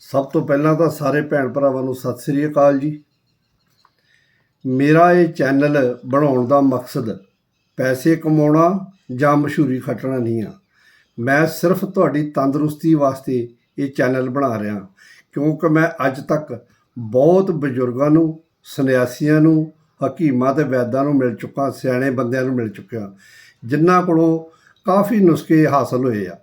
ਸਭ ਤੋਂ ਪਹਿਲਾਂ ਤਾਂ ਸਾਰੇ ਭੈਣ ਭਰਾਵਾਂ ਨੂੰ ਸਤਿ ਸ੍ਰੀ ਅਕਾਲ ਜੀ। ਮੇਰਾ ਇਹ ਚੈਨਲ ਬਣਾਉਣ ਦਾ ਮਕਸਦ ਪੈਸੇ ਕਮਾਉਣਾ ਜਾਂ ਮਸ਼ਹੂਰੀ ਖੱਟਣਾ ਨਹੀਂ ਆ। ਮੈਂ ਸਿਰਫ ਤੁਹਾਡੀ ਤੰਦਰੁਸਤੀ ਵਾਸਤੇ ਇਹ ਚੈਨਲ ਬਣਾ ਰਿਹਾ ਕਿਉਂਕਿ ਮੈਂ ਅੱਜ ਤੱਕ ਬਹੁਤ ਬਜ਼ੁਰਗਾਂ ਨੂੰ, ਸੰਨਿਆਸੀਆਂ ਨੂੰ, ਹਕੀਮਾਂ ਤੇ ਵੈਦਾਂ ਨੂੰ ਮਿਲ ਚੁੱਕਾ, ਸਿਆਣੇ ਬੰਦਿਆਂ ਨੂੰ ਮਿਲ ਚੁੱਕਿਆ, ਜਿਨ੍ਹਾਂ ਕੋਲੋਂ ਕਾਫੀ ਨੁਸਖੇ ਹਾਸਲ ਹੋਏ ਆ।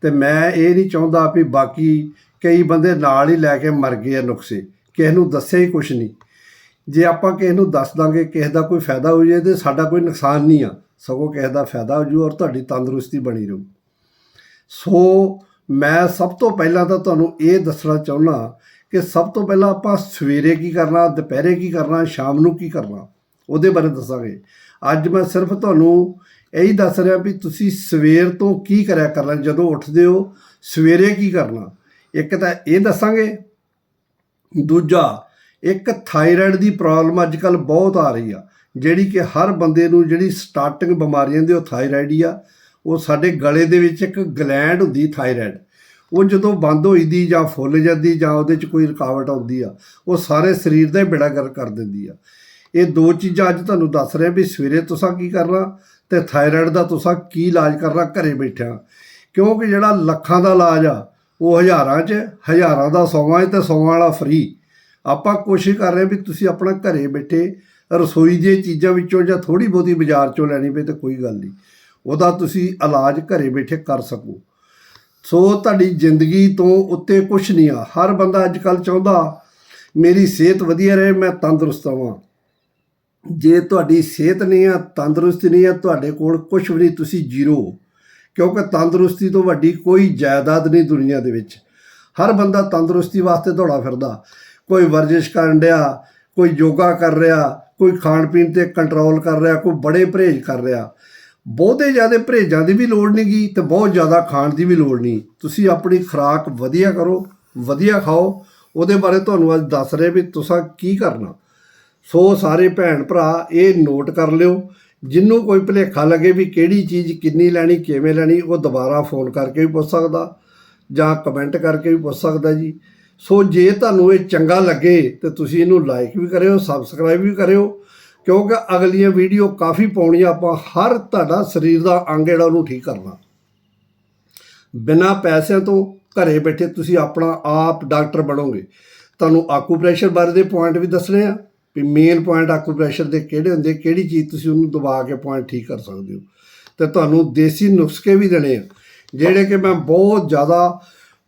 ਤੇ ਮੈਂ ਇਹ ਨਹੀਂ ਚਾਹੁੰਦਾ ਵੀ ਬਾਕੀ ਕਈ ਬੰਦੇ ਨਾਲ ਹੀ ਲੈ ਕੇ ਮਰ ਗਏ ਆ ਨੁਕਸੇ। ਕਿਸੇ ਨੂੰ ਦੱਸਿਆ ਹੀ ਕੁਛ ਨਹੀਂ। ਜੇ ਆਪਾਂ ਕਿਸੇ ਨੂੰ ਦੱਸ ਦਾਂਗੇ ਕਿਸੇ ਦਾ ਕੋਈ ਫਾਇਦਾ ਹੋ ਜਾਏ ਤੇ ਸਾਡਾ ਕੋਈ ਨੁਕਸਾਨ ਨਹੀਂ ਆ, ਸਗੋਂ ਕਿਸੇ ਦਾ ਫਾਇਦਾ ਹੋ ਜੂ ਔਰ ਤੁਹਾਡੀ ਤੰਦਰੁਸਤੀ ਬਣੀ ਰਹੂ। ਸੋ ਮੈਂ ਸਭ ਤੋਂ ਪਹਿਲਾਂ ਤਾਂ ਤੁਹਾਨੂੰ ਇਹ ਦੱਸਣਾ ਚਾਹੁੰਦਾ ਕਿ ਸਭ ਤੋਂ ਪਹਿਲਾਂ ਆਪਾਂ ਸਵੇਰੇ ਕੀ ਕਰਨਾ, ਦੁਪਹਿਰੇ ਕੀ ਕਰਨਾ, ਸ਼ਾਮ ਨੂੰ ਕੀ ਕਰਨਾ, ਉਹਦੇ ਬਾਰੇ ਦੱਸਾਂਗੇ। ਅੱਜ ਮੈਂ ਸਿਰਫ ਤੁਹਾਨੂੰ ਇਹੀ ਦੱਸ ਰਿਹਾ ਵੀ ਤੁਸੀਂ ਸਵੇਰ ਤੋਂ ਕੀ ਕਰਿਆ ਕਰਨਾ, ਜਦੋਂ ਉੱਠਦੇ ਹੋ, ਸਵੇਰੇ ਕੀ ਕਰਨਾ। ਇੱਕ ਤਾਂ ਇਹ ਦੱਸਾਂਗੇ। ਦੂਜਾ, ਇੱਕ ਥਾਇਰਾਇਡ ਦੀ ਪ੍ਰੋਬਲਮ ਅੱਜ ਕੱਲ ਬਹੁਤ ਆ ਰਹੀ ਆ। ਜਿਹੜੀ ਕਿ ਹਰ ਬੰਦੇ ਨੂੰ ਜਿਹੜੀ ਸਟਾਰਟਿੰਗ ਬਿਮਾਰੀਆਂ ਦੀ ਉਹ ਥਾਇਰਾਇਡ ਹੀ ਆ। ਉਹ ਸਾਡੇ ਗਲੇ ਦੇ ਵਿੱਚ ਇੱਕ ਗਲੈਂਡ ਹੁੰਦੀ ਥਾਇਰਾਇਡ। ਉਹ ਜਦੋਂ ਬੰਦ ਹੋਈ ਦੀ ਜਾਂ ਫੁੱਲ ਜਾਂਦੀ ਜਾਂ ਉਹਦੇ 'ਚ ਕੋਈ ਰੁਕਾਵਟ ਆਉਂਦੀ ਆ, ਉਹ ਸਾਰੇ ਸਰੀਰ ਦਾ ਹੀ ਬੇੜਾ ਗਰਕ ਕਰ ਦਿੰਦੀ ਆ। ਇਹ ਦੋ ਚੀਜ਼ਾਂ ਅੱਜ ਤੁਹਾਨੂੰ ਦੱਸ ਰਿਹਾ ਵੀ ਸਵੇਰੇ ਤੁਸੀਂ ਕੀ ਕਰਨਾ ਤੇ ਥਾਇਰਾਇਡ ਦਾ ਤੁਸੀਂ ਕੀ ਇਲਾਜ ਕਰਨਾ ਘਰੇ ਬੈਠਿਆਂ। ਕਿਉਂਕਿ ਜਿਹੜਾ ਲੱਖਾਂ ਦਾ ਇਲਾਜ ਆ ਉਹ ਹਜ਼ਾਰਾਂ 'ਚ, ਹਜ਼ਾਰਾਂ ਦਾ ਸੌਵਾਂ 'ਚ ਤੇ ਸੌਵਾਂ ਵਾਲਾ ਫ੍ਰੀ ਆਪਾਂ ਕੋਸ਼ਿਸ਼ ਕਰ ਰਹੇ ਵੀ ਤੁਸੀਂ ਆਪਣਾ ਘਰੇ ਬੈਠੇ ਰਸੋਈ ਦੀਆਂ ਚੀਜ਼ਾਂ ਵਿੱਚੋਂ ਜਾਂ ਥੋੜੀ ਬਹੁਤੀ ਬਾਜ਼ਾਰ 'ਚੋਂ ਲੈਣੀ ਪਏ ਤਾਂ ਕੋਈ ਗੱਲ ਨਹੀਂ। ਉਹਦਾ ਤੁਸੀਂ ਇਲਾਜ ਘਰੇ ਬੈਠੇ ਕਰ ਸਕੋ। ਸੋ ਤੁਹਾਡੀ ਜ਼ਿੰਦਗੀ ਤੋਂ ਉੱਤੇ ਕੁਝ ਨਹੀਂ ਆ। ਹਰ ਬੰਦਾ ਅੱਜ ਕੱਲ ਚਾਹੁੰਦਾ, ਮੇਰੀ ਸਿਹਤ ਵਧੀਆ ਰਹੇ, ਮੈਂ ਤੰਦਰੁਸਤ ਰਵਾਂ। ਜੇ ਤੁਹਾਡੀ ਸਿਹਤ ਨਹੀਂ ਆ, ਤੰਦਰੁਸਤੀ ਨਹੀਂ ਆ, ਤੁਹਾਡੇ ਕੋਲ ਕੁਝ ਵੀ ਨਹੀਂ, ਤੁਸੀਂ ਜ਼ੀਰੋ ਕਿਉਂਕਿ ਤੰਦਰੁਸਤੀ ਤੋਂ ਵੱਡੀ ਕੋਈ ਜਾਇਦਾਦ ਨਹੀਂ ਦੁਨੀਆ ਦੇ ਵਿੱਚ। ਹਰ ਬੰਦਾ ਤੰਦਰੁਸਤੀ ਵਾਸਤੇ ਦੌੜਾ ਫਿਰਦਾ। ਕੋਈ ਵਰਜਿਸ਼ ਕਰਨ ਡਿਆ, ਕੋਈ ਯੋਗਾ ਕਰ ਰਿਹਾ, ਕੋਈ ਖਾਣ ਪੀਣ ਤੇ ਕੰਟਰੋਲ ਕਰ ਰਿਹਾ, ਕੋਈ ਬੜੇ ਪਰਹੇਜ਼ ਕਰ ਰਿਹਾ। ਬਹੁਤੇ ਜ਼ਿਆਦਾ ਪਰਹੇਜ਼ਾਂ ਦੀ ਵੀ ਲੋੜ ਨਹੀਂ ਗੀ ਤੇ ਬਹੁਤ ਜ਼ਿਆਦਾ ਖਾਣ ਦੀ ਵੀ ਲੋੜ ਨਹੀਂ। ਤੁਸੀਂ ਆਪਣੀ ਖੁਰਾਕ ਵਧੀਆ ਕਰੋ, ਵਧੀਆ ਖਾਓ। ਉਹਦੇ ਬਾਰੇ ਤੁਹਾਨੂੰ ਅੱਜ ਦੱਸ ਰਹੇ ਵੀ ਤੁਸੀਂ ਕੀ ਕਰਨਾ। ਸੋ ਸਾਰੇ ਭੈਣ ਭਰਾ, ਇਹ ਨੋਟ ਕਰ ਲਿਓ। ਜਿੰਨੂੰ ਕੋਈ ਭੁਲੇਖਾ ਲੱਗੇ ਵੀ ਕਿਹੜੀ ਚੀਜ਼ ਕਿੰਨੀ ਲੈਣੀ, ਕਿਵੇਂ ਲੈਣੀ, ਉਹ ਦੁਬਾਰਾ ਫੋਨ ਕਰਕੇ ਵੀ ਪੁੱਛ ਸਕਦਾ ਜਾਂ ਕਮੈਂਟ ਕਰਕੇ ਵੀ ਪੁੱਛ ਸਕਦਾ ਜੀ। ਸੋ ਜੇ ਤੁਹਾਨੂੰ ਇਹ ਚੰਗਾ ਲੱਗੇ ਤੇ ਤੁਸੀਂ ਇਹਨੂੰ ਲਾਈਕ ਵੀ ਕਰਿਓ ਸਬਸਕ੍ਰਾਈਬ ਵੀ ਕਰਿਓ, ਕਿਉਂਕਿ ਅਗਲੀਆਂ ਵੀਡੀਓ ਕਾਫੀ ਪਾਉਣੀਆਂ ਆਪਾਂ ਹਰ ਤੁਹਾਡਾ ਸਰੀਰ ਦਾ ਅੰਗ ਜਿਹੜਾ ਉਹਨੂੰ ਠੀਕ ਕਰਨਾ। ਬਿਨਾਂ ਪੈਸਿਆਂ ਤੋਂ ਘਰੇ ਬੈਠੇ ਤੁਸੀਂ ਆਪਣਾ ਆਪ ਡਾਕਟਰ ਬਣੋਗੇ। ਤੁਹਾਨੂੰ ਆਕੂਪ੍ਰੈਸ਼ਰ ਬਾਰੇ ਦੇ ਪੁਆਇੰਟ ਵੀ ਦੱਸਣੇ ਆ। ਵੀ ਮੇਨ ਪੁਆਇੰਟ ਆਕੂਪ੍ਰੈਸ਼ਰ ਦੇ ਕਿਹੜੇ ਹੁੰਦੇ, ਕਿਹੜੀ ਚੀਜ਼ ਤੁਸੀਂ ਉਹਨੂੰ ਦਬਾ ਕੇ ਪੁਆਇੰਟ ਠੀਕ ਕਰ ਸਕਦੇ ਹੋ। ਤੇ ਤੁਹਾਨੂੰ ਦੇਸੀ ਨੁਸਖੇ ਵੀ ਦੇਣੇ ਆ, ਜਿਹੜੇ ਕਿ ਮੈਂ ਬਹੁਤ ਜ਼ਿਆਦਾ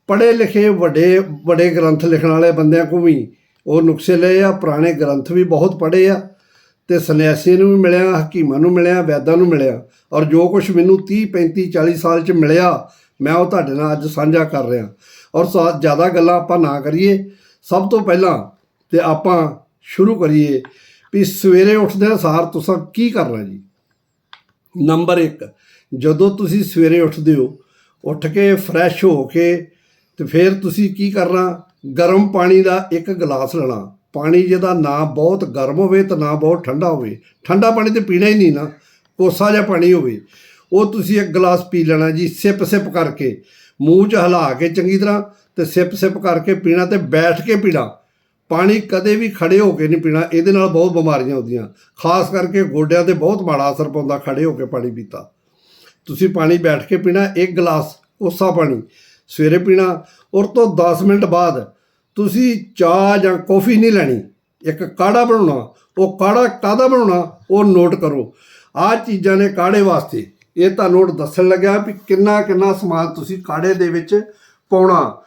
ਪੜ੍ਹੇ ਲਿਖੇ ਵੱਡੇ ਵੱਡੇ ਗ੍ਰੰਥ ਲਿਖਣ ਵਾਲੇ ਬੰਦਿਆਂ ਕੋਲ ਵੀ ਉਹ ਨੁਸਖੇ ਲਏ ਆ, ਪੁਰਾਣੇ ਗ੍ਰੰਥ ਵੀ ਬਹੁਤ ਪੜ੍ਹੇ ਆ, ਤੇ ਸੰਨਿਆਸੀ ਨੂੰ ਵੀ ਮਿਲਿਆ, ਹਕੀਮਾਂ ਨੂੰ ਮਿਲਿਆ, ਵੈਦਾਂ ਨੂੰ ਮਿਲਿਆ, ਔਰ ਜੋ ਕੁਝ ਮੈਨੂੰ 30 35 40 ਸਾਲ ਚ ਮਿਲਿਆ, ਮੈਂ ਉਹ ਤੁਹਾਡੇ ਨਾਲ ਅੱਜ ਸਾਂਝਾ ਕਰ ਰਿਹਾ। ਔਰ ਸਾ- ਜ਼ਿਆਦਾ ਗੱਲਾਂ ਆਪਾਂ ਨਾ ਕਰੀਏ, ਸਭ ਤੋਂ ਪਹਿਲਾਂ ਤੇ ਆਪਾਂ ਸ਼ੁਰੂ ਕਰੀਏ ਵੀ ਸਵੇਰੇ ਉੱਠਦੇ ਸਾਰ ਤੁਸੀਂ ਕੀ ਕਰਨਾ ਜੀ? ਨੰਬਰ 1 ਜਦੋਂ ਤੁਸੀਂ ਸਵੇਰੇ ਉੱਠਦੇ ਹੋ, ਉੱਠ ਕੇ ਫਰੈਸ਼ ਹੋ ਕੇ ਤੇ ਫਿਰ ਤੁਸੀਂ ਕੀ ਕਰਨਾ? ਗਰਮ ਪਾਣੀ ਦਾ ਇੱਕ ਗਲਾਸ ਲੈਣਾ। ਪਾਣੀ ਜਿਹਦਾ ਨਾ ਬਹੁਤ ਗਰਮ ਹੋਵੇ ਤੇ ਨਾ ਬਹੁਤ ਠੰਡਾ ਹੋਵੇ। ਠੰਡਾ ਪਾਣੀ ਤੇ ਪੀਣਾ ਹੀ ਨਹੀਂ ਨਾ, ਕੋਸਾ ਜਿਹਾ ਪਾਣੀ ਹੋਵੇ। ਉਹ ਤੁਸੀਂ ਇੱਕ ਗਲਾਸ ਪੀ ਲੈਣਾ ਜੀ, ਸਿਪ ਸਿਪ ਕਰਕੇ। ਮੂੰਹ 'ਚ ਹਿਲਾ ਕੇ ਚੰਗੀ ਤਰ੍ਹਾਂ ਤੇ ਸਿਪ ਸਿਪ ਕਰਕੇ ਪੀਣਾ ਤੇ ਬੈਠ ਕੇ ਪੀਣਾ। ਪਾਣੀ ਕਦੇ ਵੀ ਖੜੇ ਹੋ ਕੇ ਨਹੀਂ ਪੀਣਾ, ਇਹਦੇ ਨਾਲ ਬਹੁਤ ਬਿਮਾਰੀਆਂ ਹੁੰਦੀਆਂ। ਖਾਸ ਕਰਕੇ ਗੋਡਿਆਂ ਤੇ ਬਹੁਤ ਮਾੜਾ ਅਸਰ ਪਾਉਂਦਾ ਖੜੇ ਹੋ ਕੇ ਪਾਣੀ ਪੀਤਾ। ਤੁਸੀਂ ਪਾਣੀ ਬੈਠ ਕੇ ਪੀਣਾ, ਇੱਕ ਗਲਾਸ ਕੋਸਾ ਪਾਣੀ, ਸਵੇਰੇ ਪੀਣਾ। ਔਰ ਤੋਂ 10 ਮਿੰਟ ਬਾਅਦ ਤੁਸੀਂ ਚਾਹ ਜਾਂ ਕੌਫੀ ਨਹੀਂ ਲੈਣੀ, ਇੱਕ ਕਾੜਾ ਬਣਾਉਣਾ, ਉਹ ਕਾੜਾ ਕਾਦਾ ਬਣਾਉਣਾ, ਉਹ ਨੋਟ ਕਰੋ। ਆਹ ਚੀਜ਼ਾਂ ਨੇ ਕਾੜੇ ਵਾਸਤੇ। ਇਹ ਤੁਹਾਨੂੰ ਦੱਸਣ ਲੱਗਿਆ ਵੀ ਕਿੰਨਾ ਕਿੰਨਾ ਸਮਾਨ ਤੁਸੀਂ ਕਾੜੇ ਦੇ ਵਿੱਚ ਪਾਉਣਾ।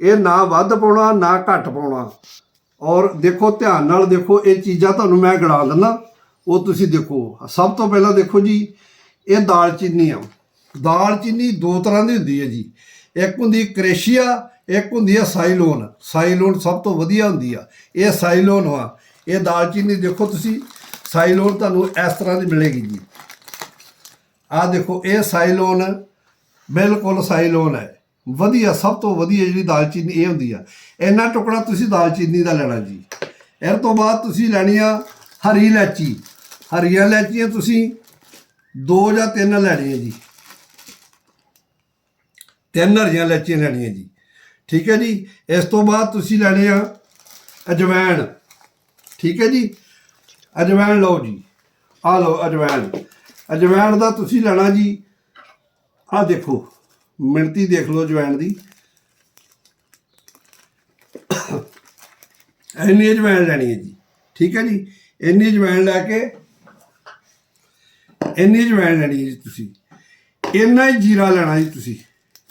ਇਹ ਨਾ ਵੱਧ ਪਾਉਣਾ, ਨਾ ਘੱਟ ਪਾਉਣਾ। ਔਰ ਦੇਖੋ, ਧਿਆਨ ਨਾਲ ਦੇਖੋ, ਇਹ ਚੀਜ਼ਾਂ ਤੁਹਾਨੂੰ ਮੈਂ ਗਿਣਾ ਦਿੰਦਾ। ਉਹ ਤੁਸੀਂ ਦੇਖੋ। ਸਭ ਤੋਂ ਪਹਿਲਾਂ ਦੇਖੋ ਜੀ, ਇਹ ਦਾਲਚੀਨੀ ਆ। ਦਾਲਚੀਨੀ ਦੋ ਤਰ੍ਹਾਂ ਦੀ ਹੁੰਦੀ ਹੈ ਜੀ। ਇੱਕ ਹੁੰਦੀ ਕ੍ਰੇਸ਼ੀਆ, ਇੱਕ ਹੁੰਦੀ ਹੈ ਸਾਈਲੋਨ। ਸਾਈਲੋਨ ਸਭ ਤੋਂ ਵਧੀਆ ਹੁੰਦੀ ਆ। ਇਹ ਸਾਈਲੋਨ ਵਾ ਇਹ ਦਾਲਚੀਨੀ ਦੇਖੋ ਤੁਸੀਂ, ਸਾਈਲੋਨ ਤੁਹਾਨੂੰ ਇਸ ਤਰ੍ਹਾਂ ਦੀ ਮਿਲੇਗੀ ਜੀ। ਆਹ ਦੇਖੋ, ਇਹ ਸਾਈਲੋਨ ਬਿਲਕੁਲ ਸਾਈਲੋਨ ਹੈ। ਵਧੀਆ, ਸਭ ਤੋਂ ਵਧੀਆ ਜਿਹੜੀ ਦਾਲਚੀਨੀ ਇਹ ਹੁੰਦੀ ਆ। ਇੰਨਾ ਟੁਕੜਾ ਤੁਸੀਂ ਦਾਲਚੀਨੀ ਦਾ ਲੈਣਾ ਜੀ। ਇਹ ਤੋਂ ਬਾਅਦ ਤੁਸੀਂ ਲੈਣੀ ਆ ਹਰੀ ਇਲਾਚੀ ਹਰੀਆਂ ਇਲਾਚੀਆਂ ਤੁਸੀਂ ਦੋ ਜਾਂ ਤਿੰਨ ਲੈਣੀਆਂ ਜੀ। ਤਿੰਨ ਹਰੀਆਂ ਇਲਾਚੀਆਂ ਲੈਣੀਆਂ ਜੀ। ਠੀਕ ਹੈ ਜੀ? ਇਸ ਤੋਂ ਬਾਅਦ ਤੁਸੀਂ ਲੈਣੇ ਆ ਅਜਵਾਇਣ ਠੀਕ ਹੈ ਜੀ? ਅਜਵਾਇਣ ਲਓ ਜੀ। ਆ ਲਓ ਅਜਵਾਇਣ ਅਜਵਾਇਣ ਦਾ ਤੁਸੀਂ ਲੈਣਾ ਜੀ ਆ ਦੇਖੋ। ਮਿਣਤੀ ਦੇਖ ਲਓ ਅਜਵਾਇਣ ਦੀ। ਇੰਨੀ ਅਜਵਾਇਣ ਲੈਣੀ ਹੈ ਜੀ। ਠੀਕ ਹੈ ਜੀ? ਇੰਨੀ ਅਜਵਾਇਣ ਲੈ ਕੇ, ਇੰਨੀ ਅਜਵਾਇਣ ਲੈਣੀ ਹੈ ਜੀ ਤੁਸੀਂ। ਇੰਨਾ ਹੀ ਜੀਰਾ ਲੈਣਾ ਜੀ ਤੁਸੀਂ।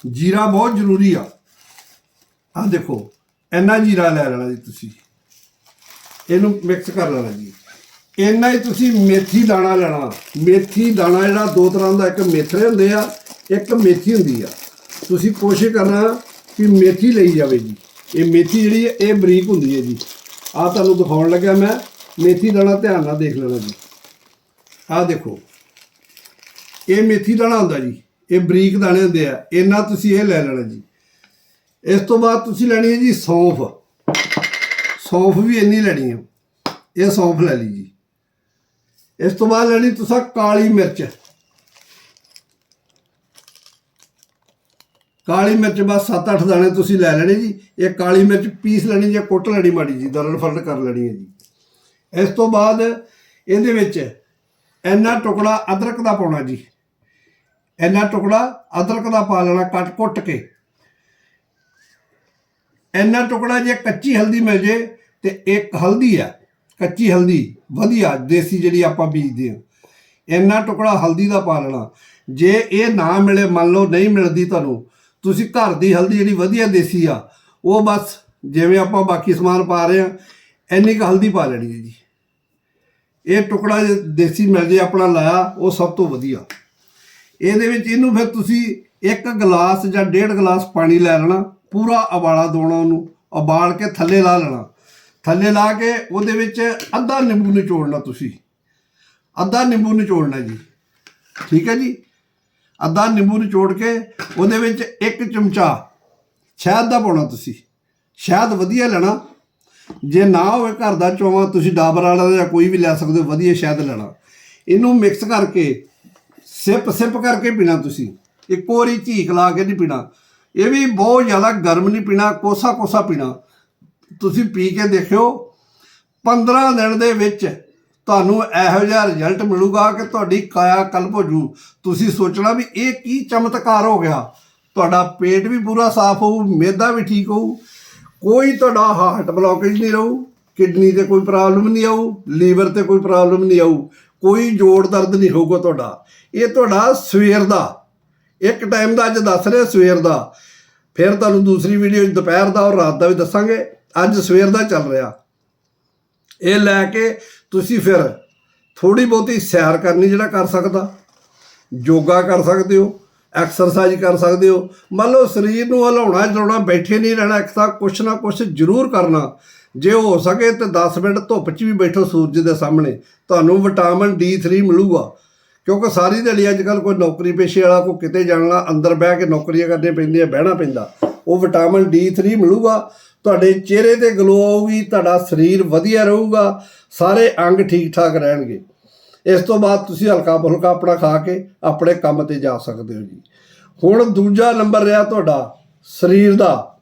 ਜੀਰਾ ਬਹੁਤ ਜ਼ਰੂਰੀ ਆ। ਆ ਦੇਖੋ, ਇੰਨਾ ਜੀਰਾ ਲੈ ਲੈਣਾ ਜੀ ਤੁਸੀਂ। ਇਹਨੂੰ ਮਿਕਸ ਕਰ ਲੈਣਾ ਜੀ। ਇੰਨਾ ਹੀ ਤੁਸੀਂ ਮੇਥੀ ਦਾਣਾ ਲੈਣਾ। ਮੇਥੀ ਦਾਣਾ ਜਿਹੜਾ ਦੋ ਤਰ੍ਹਾਂ ਦਾ, ਇੱਕ ਮੇਥਰੇ ਹੁੰਦੇ ਆ ਇੱਕ ਮੇਥੀ ਹੁੰਦੀ ਆ। ਤੁਸੀਂ ਕੋਸ਼ਿਸ਼ ਕਰਨਾ ਕਿ ਮੇਥੀ ਲਈ ਜਾਵੇ ਜੀ। ਇਹ ਮੇਥੀ ਜਿਹੜੀ ਹੈ ਇਹ ਬਰੀਕ ਹੁੰਦੀ ਹੈ ਜੀ। ਆ ਤੁਹਾਨੂੰ ਦਿਖਾਉਣ ਲੱਗਾ ਮੈਂ। ਮੇਥੀ ਦਾਣਾ ਧਿਆਨ ਨਾਲ ਦੇਖ ਲੈਣਾ ਜੀ। ਆਹ ਦੇਖੋ। ਇਹ ਮੇਥੀ ਦਾਣਾ ਹੁੰਦਾ ਜੀ। ਇਹ ਬਰੀਕ ਦਾਣੇ ਹੁੰਦੇ ਆ। ਇੰਨਾ ਤੁਸੀਂ ਇਹ ਲੈ ਲੈਣਾ ਜੀ। ਇਸ ਤੋਂ ਬਾਅਦ ਤੁਸੀਂ ਲੈਣੀ ਹੈ ਜੀ ਸੌਂਫ। ਸੌਂਫ ਵੀ ਇੰਨੀ ਲੈਣੀ ਹੈ ਇਹ ਸੌਂਫ ਲੈ ਲਈ ਜੀ। ਇਸ ਤੋਂ ਬਾਅਦ ਲੈਣੀ ਤੁਸੀਂ ਕਾਲੀ ਮਿਰਚ। ਕਾਲੀ ਮਿਰਚ ਬਸ 7-8 ਦਾਣੇ ਤੁਸੀਂ ਲੈ ਲੈਣੇ ਜੀ। ਇਹ ਕਾਲੀ ਮਿਰਚ ਪੀਸ ਲੈਣੀ ਜਾਂ ਕੁੱਟ ਲੈਣੀ ਮਾੜੀ ਜੀ ਦਰੜ ਫਰੜ ਕਰ ਲੈਣੀ ਹੈ ਜੀ। ਇਸ ਤੋਂ ਬਾਅਦ ਇਹਦੇ ਵਿੱਚ ਇੰਨਾ ਟੁਕੜਾ ਅਦਰਕ ਦਾ ਪਾਉਣਾ ਜੀ। ਇੰਨਾ ਟੁਕੜਾ ਅਦਰਕ ਦਾ ਪਾ ਲੈਣਾ ਕੱਟ ਕੁੱਟ ਕੇ। ਇੰਨਾ ਟੁਕੜਾ ਜੇ ਕੱਚੀ ਹਲਦੀ ਮਿਲ ਜੇ ਤੇ ਇੱਕ ਹਲਦੀ ਆ, ਕੱਚੀ ਹਲਦੀ, ਵਧੀਆ ਦੇਸੀ ਜਿਹੜੀ ਆਪਾਂ ਬੀਜਦੇ ਆ ਇੰਨਾ ਟੁਕੜਾ ਹਲਦੀ ਦਾ ਪਾ ਲੈਣਾ। ਜੇ ਇਹ ਨਾ ਮਿਲੇ, ਮੰਨ ਲਓ ਨਹੀਂ ਮਿਲਦੀ ਤੁਹਾਨੂੰ ਤੁਸੀਂ ਘਰ ਦੀ ਹਲਦੀ ਜਿਹੜੀ ਵਧੀਆ ਦੇਸੀ ਆ, ਉਹ ਬਸ ਜਿਵੇਂ ਆਪਾਂ ਬਾਕੀ ਸਮਾਨ ਪਾ ਰਹੇ ਆ ਇੰਨੀ ਕੁ ਹਲਦੀ ਪਾ ਲੈਣੀ ਹੈ ਜੀ। ਇਹ ਟੁਕੜਾ ਜੇ ਦੇਸੀ ਮਿਲ ਜੇ, ਆਪਣਾ ਲਾਇਆ, ਉਹ ਸਭ ਤੋਂ ਵਧੀਆ। ਇਹਦੇ ਵਿੱਚ ਇਹਨੂੰ ਫਿਰ ਤੁਸੀਂ ਇੱਕ ਗਲਾਸ ਜਾਂ ਡੇਢ ਗਲਾਸ ਪਾਣੀ ਲੈ ਲੈਣਾ, ਪੂਰਾ ਉਬਾਲਾ ਦੋਣਾ ਉਹਨੂੰ, ਉਬਾਲ ਕੇ ਥੱਲੇ ਲਾ ਲੈਣਾ। ਥੱਲੇ ਲਾ ਕੇ ਉਹਦੇ ਵਿੱਚ ਅੱਧਾ ਨਿੰਬੂ ਨਿਚੋੜਨਾ ਤੁਸੀਂ। ਅੱਧਾ ਨਿੰਬੂ ਨਿਚੋੜਨਾ ਜੀ। ਠੀਕ ਹੈ ਜੀ? ਅੱਧਾ ਨਿੰਬੂ ਨਿਚੋੜ ਕੇ ਉਹਦੇ ਵਿੱਚ ਇੱਕ ਚਮਚਾ ਸ਼ਹਿਦ ਦਾ ਪਾਉਣਾ ਤੁਸੀਂ। ਸ਼ਹਿਦ ਵਧੀਆ ਲੈਣਾ। ਜੇ ਨਾ ਹੋਵੇ ਘਰ ਦਾ ਚੋਵਾ, ਤੁਸੀਂ ਡਾਬਰ ਵਾਲਾ ਜਾਂ ਕੋਈ ਵੀ ਲੈ ਸਕਦੇ ਹੋ, ਵਧੀਆ ਸ਼ਹਿਦ ਲੈਣਾ। ਇਹਨੂੰ ਮਿਕਸ ਕਰਕੇ, ਸਿਪ ਸਿਪ ਕਰਕੇ ਪੀਣਾ ਤੁਸੀਂ। ਇੱਕੋ ਵਾਰੀ ਝੀਕ ਲਾ ਕੇ ਨਹੀਂ ਪੀਣਾ। ਇਹ ਵੀ ਬਹੁਤ ਜ਼ਿਆਦਾ ਗਰਮ ਨਹੀਂ ਪੀਣਾ ਕੋਸਾ ਕੋਸਾ ਪੀਣਾ। ਤੁਸੀਂ ਪੀ ਕੇ ਦੇਖਿਓ 15 ਦਿਨ ਦੇ ਵਿੱਚ ਤੁਹਾਨੂੰ ਇਹੋ ਜਿਹਾ ਰਿਜ਼ਲਟ ਮਿਲੂਗਾ ਕਿ ਤੁਹਾਡੀ ਕਾਇਆ ਕਲਪ ਹੋ ਜੂ। ਤੁਸੀਂ ਸੋਚਣਾ ਵੀ ਇਹ ਕੀ ਚਮਤਕਾਰ ਹੋ ਗਿਆ। ਤੁਹਾਡਾ ਪੇਟ ਵੀ ਪੂਰਾ ਸਾਫ਼ ਹੋਊ ਮਿਹਦਾ ਵੀ ਠੀਕ ਹੋਊ। ਕੋਈ ਤੁਹਾਡਾ ਹਾਰਟ ਬਲੌਕੇਜ ਨਹੀਂ ਰਹੂ ਕਿਡਨੀ ਤੇ ਕੋਈ ਪ੍ਰੋਬਲਮ ਨਹੀਂ ਆਊ ਲੀਵਰ ਤੇ ਕੋਈ ਪ੍ਰੋਬਲਮ ਨਹੀਂ ਆਊ। ਕੋਈ ਜੋੜ ਦਰਦ ਨਹੀਂ ਹੋਊਗਾ ਤੁਹਾਡਾ। ਇਹ ਤੁਹਾਡਾ ਸਵੇਰ ਦਾ। ਇੱਕ ਟਾਈਮ ਦਾ ਅੱਜ ਦੱਸ ਰਿਹਾ ਸਵੇਰ ਦਾ। ਫਿਰ ਤੁਹਾਨੂੰ ਦੂਸਰੀ ਵੀਡੀਓ ਦੁਪਹਿਰ ਦਾ ਔਰ ਰਾਤ ਦਾ ਵੀ ਦੱਸਾਂਗੇ। ਅੱਜ ਸਵੇਰ ਦਾ ਚੱਲ ਰਿਹਾ। ਇਹ ਲੈ ਕੇ ਤੁਸੀਂ ਫਿਰ ਥੋੜੀ ਬਹੁਤੀ ਸੈਰ ਕਰਨੀ ਜਿਹੜਾ ਕਰ ਸਕਦਾ। ਯੋਗਾ ਕਰ ਸਕਦੇ ਹੋ ਐਕਸਰਸਾਈਜ਼ ਕਰ ਸਕਦੇ ਹੋ। ਮੰਨ ਲਓ ਸਰੀਰ ਨੂੰ ਹਿਲਾਉਣਾ ਜਲਾਉਣਾ, ਬੈਠੇ ਨਹੀਂ ਰਹਿਣਾ, ਇੱਕ ਤਾਂ ਕੁਛ ਨਾ ਕੁਛ ਜ਼ਰੂਰ ਕਰਨਾ। ਜੇ ਹੋ ਸਕੇ ਤੇ 10 ਮਿੰਟ ਧੁੱਪ 'ਚ ਵੀ ਬੈਠੋ ਸੂਰਜ ਦੇ ਸਾਹਮਣੇ। ਤੁਹਾਨੂੰ ਵਿਟਾਮਿਨ D3 ਮਿਲੂਗਾ। ਕਿਉਂਕਿ ਸਾਰੀ ਦਿਹਾੜੀ ਅੱਜ ਕੱਲ ਕੋਈ ਨੌਕਰੀ ਪੇਸ਼ੇ ਵਾਲਾ ਕੋ ਕਿਤੇ ਜਾਣਾ ਅੰਦਰ ਬਹਿ ਕੇ ਨੌਕਰੀਆਂ ਕਰਨੀਆਂ ਪੈਂਦੀਆਂ, ਬਹਿਣਾ ਪੈਂਦਾ। ਉਹ ਵਿਟਾਮਿਨ D3 ਮਿਲੂਗਾ। ਤੁਹਾਡੇ ਚਿਹਰੇ ਤੇ ਗਲੋ ਆਊਗੀ, ਤੁਹਾਡਾ ਸਰੀਰ ਵਧੀਆ ਰਹੂਗਾ। ਸਾਰੇ ਅੰਗ ਠੀਕ ਠਾਕ ਰਹਿਣਗੇ। ਇਸ ਤੋਂ ਬਾਅਦ ਤੁਸੀਂ ਹਲਕਾ ਫੁਲਕਾ ਆਪਣਾ ਖਾ ਕੇ ਆਪਣੇ ਕੰਮ ਤੇ ਜਾ ਸਕਦੇ ਹੋ ਜੀ। ਹੁਣ ਦੂਜਾ ਨੰਬਰ ਰਿਹਾ ਤੁਹਾਡਾ ਸਰੀਰ ਦਾ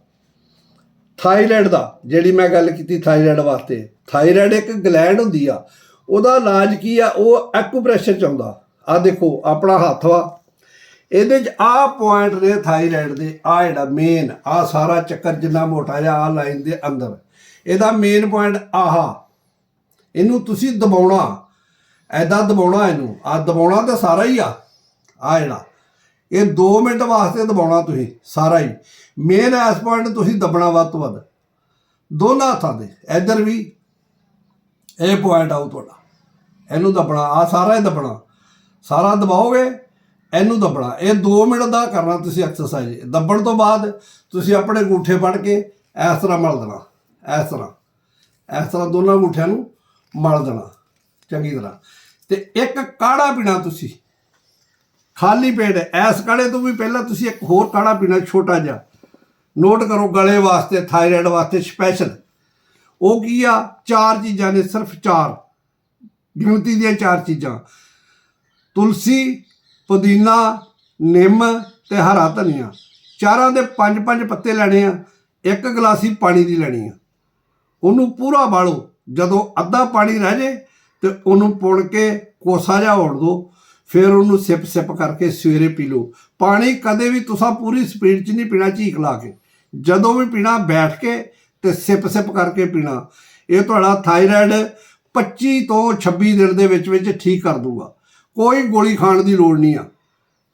ਥਾਇਰਾਇਡ ਦਾ, ਜਿਹੜੀ ਮੈਂ ਗੱਲ ਕੀਤੀ ਥਾਇਰਾਇਡ ਵਾਸਤੇ। ਥਾਇਰਾਇਡ ਇੱਕ ਗਲੈਂਡ ਹੁੰਦੀ ਆ, ਉਹਦਾ ਇਲਾਜ ਕੀ ਆ, ਉਹ ਐਕੂਪ੍ਰੈਸ਼ਰ ਚ ਆਉਂਦਾ। ਆ ਦੇਖੋ, ਆਪਣਾ ਹੱਥ ਵਾ। ਇਹਦੇ ਚ ਆ ਪੁਆਇੰਟ ਨੇ ਥਾਇਰਾਇਡ ਦੇ ਆ ਜਿਹੜਾ ਮੇਨ ਆ ਸਾਰਾ ਚੱਕਰ ਜਿੰਨਾ ਮੋਟਾ ਜਿਹਾ ਆ ਲਾਈਨ ਦੇ ਅੰਦਰ। ਇਹਦਾ ਮੇਨ ਪੁਆਇੰਟ ਆਹਾ ਇਹਨੂੰ ਤੁਸੀਂ ਦਬਾਉਣਾ। ਐਦਾਂ ਦਬਾਉਣਾ ਇਹਨੂੰ। ਆ ਦਬਾਉਣਾ ਤਾਂ ਸਾਰਾ ਹੀ ਆ। ਆ ਜਿਹੜਾ। ਇਹ 2 ਮਿੰਟ ਵਾਸਤੇ ਦਬਾਉਣਾ ਤੁਸੀਂ, ਸਾਰਾ ਹੀ। ਮੇਨ ਐਸ ਪੁਆਇੰਟ ਤੁਸੀਂ ਦਬਣਾ ਵੱਧ ਤੋਂ ਵੱਧ। ਦੋਨਾਂ ਹੱਥਾਂ ਦੇ ਇੱਧਰ ਵੀ ਇਹ ਪੁਆਇੰਟ ਆਉ ਤੁਹਾਡਾ। ਇਹਨੂੰ ਦਬਣਾ। ਆ ਸਾਰਾ ਹੀ ਦਬਣਾ। ਸਾਰਾ ਦਬਾਓਗੇ, ਇਹਨੂੰ ਦਬਣਾ। ਇਹ 2 ਮਿੰਟ ਦਾ ਕਰਨਾ ਤੁਸੀਂ ਐਕਸਰਸਾਈਜ਼ ਦੱਬਣ ਤੋਂ ਬਾਅਦ ਤੁਸੀਂ ਆਪਣੇ ਗੂਠੇ ਫੜ ਕੇ ਇਸ ਤਰ੍ਹਾਂ ਮਲ ਦੇਣਾ। ਇਸ ਤਰ੍ਹਾਂ। ਇਸ ਤਰ੍ਹਾਂ ਦੋਨਾਂ ਗੂਠਿਆਂ ਨੂੰ ਮਲ ਦੇਣਾ, ਚੰਗੀ ਤਰ੍ਹਾਂ। ਤੇ ਇੱਕ ਕਾੜਾ ਪੀਣਾ ਤੁਸੀਂ। ਖਾਲੀ ਪੇਟ, ਐਸ ਕਾੜੇ ਤੋਂ ਵੀ ਪਹਿਲਾਂ ਤੁਸੀਂ ਇੱਕ ਹੋਰ ਕਾੜਾ ਪੀਣਾ, ਛੋਟਾ ਜਿਹਾ। ਨੋਟ ਕਰੋ ਗਲੇ ਵਾਸਤੇ, ਥਾਇਰਾਇਡ ਵਾਸਤੇ ਸਪੈਸ਼ਲ। ਉਹ ਕੀ ਆ? ਚਾਰ ਚੀਜ਼ਾਂ ਨੇ, ਸਿਰਫ ਚਾਰ। ਗਿਣਤੀ ਦੀਆਂ ਚਾਰ ਚੀਜ਼ਾਂ। ਤੁਲਸੀ, ਪੁਦੀਨਾ, ਨਿੰਮ ਤੇ ਹਰਾ ਧਨੀਆ। ਚਾਰਾਂ ਦੇ ਪੰਜ ਪੰਜ ਪੱਤੇ ਲੈਣੇ ਆ। ਇੱਕ ਗਲਾਸੀ ਪਾਣੀ ਦੀ ਲੈਣੀ ਆ। ਉਹਨੂੰ ਪੂਰਾ ਬਾਲੋ। ਜਦੋਂ ਅੱਧਾ ਪਾਣੀ ਰਹਿ ਜੇ ਤੇ ਉਹਨੂੰ ਪੁਣ ਕੇ ਕੋਸਾ ਜਿਹਾ ਹੋਣ ਦਿਓ ਫਿਰ ਉਹਨੂੰ ਸਿਪ ਸਿਪ ਕਰਕੇ ਸਵੇਰੇ ਪੀ ਲਓ। ਪਾਣੀ ਕਦੇ ਵੀ ਤੁਸੀਂ ਪੂਰੀ ਸਪੀਡ 'ਚ ਨਹੀਂ ਪੀਣਾ ਝੀਕ ਲਾ ਕੇ। ਜਦੋਂ ਵੀ ਪੀਣਾ, ਬੈਠ ਕੇ ਤੇ ਸਿਪ ਸਿਪ ਕਰਕੇ ਪੀਣਾ। ਇਹ ਤੁਹਾਡਾ ਥਾਇਰਾਇਡ 25 ਤੋਂ 26 ਦਿਨ ਦੇ ਵਿੱਚ ਵਿੱਚ ਠੀਕ ਕਰ ਦੂਗਾ। ਕੋਈ ਗੋਲੀ ਖਾਣ ਦੀ ਲੋੜ ਨਹੀਂ ਆ।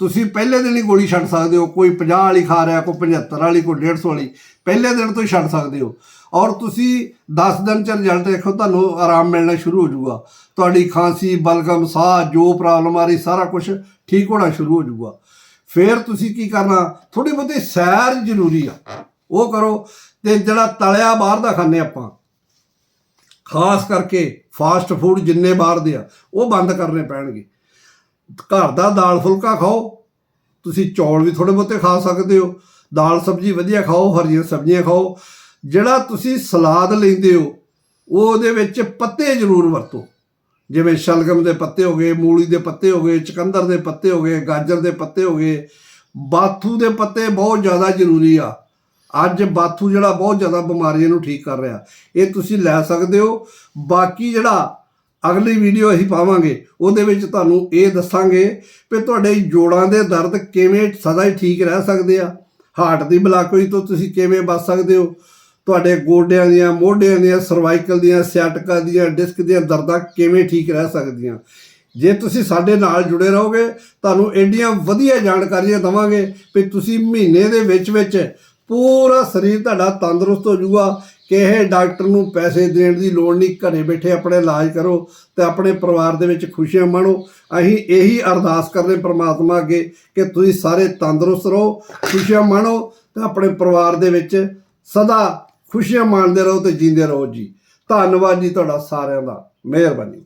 ਤੁਸੀਂ ਪਹਿਲੇ ਦਿਨ ਹੀ ਗੋਲੀ ਛੱਡ ਸਕਦੇ ਹੋ, ਕੋਈ 50 ਵਾਲੀ ਖਾ ਰਿਹਾ, ਕੋਈ 75 ਵਾਲੀ, ਕੋਈ 150 ਵਾਲੀ, ਪਹਿਲੇ ਦਿਨ ਤੋਂ ਹੀ ਛੱਡ ਸਕਦੇ ਹੋ। ਔਰ ਤੁਸੀਂ 10 ਦਿਨ ਚ ਰਿਜ਼ਲਟ ਦੇਖੋ, ਤੁਹਾਨੂੰ ਆਰਾਮ ਮਿਲਣਾ ਸ਼ੁਰੂ ਹੋ ਜਾਊਗਾ। ਤੁਹਾਡੀ ਖਾਂਸੀ, ਬਲਗਮ, ਸਾਹ, ਜੋ ਪ੍ਰੋਬਲਮ ਆ ਰਹੀ ਸਾਰਾ ਕੁਝ ਠੀਕ ਹੋਣਾ ਸ਼ੁਰੂ ਹੋ ਜਾਊਗਾ। ਫਿਰ ਤੁਸੀਂ ਕੀ ਕਰਨਾ ਥੋੜੀ ਬਹੁਤੀ ਸੈਰ ਜ਼ਰੂਰੀ ਆ। ਉਹ ਕਰੋ ਤੇ ਜਿਹੜਾ ਤਲਿਆ ਬਾਹਰ ਦਾ ਖਾਂਦੇ ਆਪਾਂ, ਖਾਸ ਕਰਕੇ ਫਾਸਟ ਫੂਡ ਜਿੰਨੇ ਬਾਹਰ ਦੇ ਆ, ਉਹ ਬੰਦ ਕਰਨੇ ਪੈਣਗੇ। ਘਰ ਦਾ ਦਾਲ ਫੁਲਕਾ ਖਾਓ। ਤੁਸੀਂ ਚੌਲ ਵੀ ਥੋੜੇ ਬਹੁਤੇ ਖਾ ਸਕਦੇ ਹੋ। ਦਾਲ ਸਬਜ਼ੀ ਵਧੀਆ ਖਾਓ, ਹਰੀਆਂ ਸਬਜ਼ੀਆਂ ਖਾਓ। ਜਿਹੜਾ ਤੁਸੀਂ ਸਲਾਦ ਲੈਂਦੇ ਹੋ ਉਹਦੇ ਵਿੱਚ ਪੱਤੇ ਜ਼ਰੂਰ ਵਰਤੋ। ਜਿਵੇਂ ਸ਼ਲਗਮ ਦੇ ਪੱਤੇ ਹੋ ਗਏ, ਮੂਲੀ ਦੇ ਪੱਤੇ ਹੋ ਗਏ, ਚਕੰਦਰ ਦੇ ਪੱਤੇ ਹੋ ਗਏ, ਗਾਜਰ ਦੇ ਪੱਤੇ ਹੋ ਗਏ। ਬਾਥੂ ਦੇ ਪੱਤੇ ਬਹੁਤ ਜ਼ਿਆਦਾ ਜ਼ਰੂਰੀ ਆ। ਅੱਜ ਬਾਥੂ ਜਿਹੜਾ ਬਹੁਤ ਜ਼ਿਆਦਾ ਬਿਮਾਰੀਆਂ ਨੂੰ ਠੀਕ ਕਰ ਰਿਹਾ। ਇਹ ਤੁਸੀਂ ਲੈ ਸਕਦੇ ਹੋ। ਬਾਕੀ ਜਿਹੜਾ ਅਗਲੀ ਵੀਡੀਓ ਅਸੀਂ ਪਾਵਾਂਗੇ। ਉਹਦੇ ਵਿੱਚ ਤੁਹਾਨੂੰ ਇਹ ਦੱਸਾਂਗੇ ਕਿ ਤੁਹਾਡੇ ਜੋੜਾਂ ਦੇ ਦਰਦ ਕਿਵੇਂ ਸਦਾ ਹੀ ਠੀਕ ਰਹਿ ਸਕਦੇ ਆ। ਹਾਰਟ ਦੀ ਬਲਾਕੋਈ ਤੋਂ ਤੁਸੀਂ ਕਿਵੇਂ ਬਚ ਸਕਦੇ ਹੋ। ਤੁਹਾਡੇ ਗੋਡਿਆਂ ਦੀਆਂ, ਮੋਢਿਆਂ ਦੀਆਂ ਸਰਵਾਈਕਲ ਦੀਆਂ ਸਿਆਟਕਾ ਦੀਆਂ ਡਿਸਕ ਦੀਆਂ ਦਰਦਾਂ ਕਿਵੇਂ ਠੀਕ ਰਹਿ ਸਕਦੀਆਂ। ਜੇ ਤੁਸੀਂ ਸਾਡੇ ਨਾਲ ਜੁੜੇ ਰਹੋਗੇ, ਤੁਹਾਨੂੰ ਐਡੀਆਂ ਵਧੀਆ ਜਾਣਕਾਰੀਆਂ ਦਵਾਂਗੇ ਕਿ ਤੁਸੀਂ ਮਹੀਨੇ ਦੇ ਵਿੱਚ ਵਿੱਚ ਪੂਰਾ ਸਰੀਰ ਤੁਹਾਡਾ ਤੰਦਰੁਸਤ ਹੋ ਜਾਊਗਾ। ਕਿਸੇ ਡਾਕਟਰ ਨੂੰ ਪੈਸੇ ਦੇਣ ਦੀ ਲੋੜ ਨਹੀਂ, ਘਰੇ ਬੈਠੇ ਆਪਣੇ ਇਲਾਜ ਕਰੋ ਤੇ ਆਪਣੇ ਪਰਿਵਾਰ ਦੇ ਵਿੱਚ ਖੁਸ਼ੀਆਂ ਮਾਣੋ। ਅਸੀਂ ਇਹੀ ਅਰਦਾਸ ਕਰਦੇ ਪ੍ਰਮਾਤਮਾ ਅੱਗੇ ਕਿ ਤੁਸੀਂ ਸਾਰੇ ਤੰਦਰੁਸਤ ਰਹੋ, ਖੁਸ਼ੀਆਂ ਮਾਣੋ ਤੇ ਆਪਣੇ ਪਰਿਵਾਰ ਦੇ ਵਿੱਚ ਸਦਾ ਖੁਸ਼ੀਆਂ ਮਾਣਦੇ ਰਹੋ ਤੇ ਜੀਂਦੇ ਰਹੋ ਜੀ। ਧੰਨਵਾਦ ਜੀ ਤੁਹਾਡਾ ਸਾਰਿਆਂ ਦਾ। ਮਿਹਰਬਾਨੀ।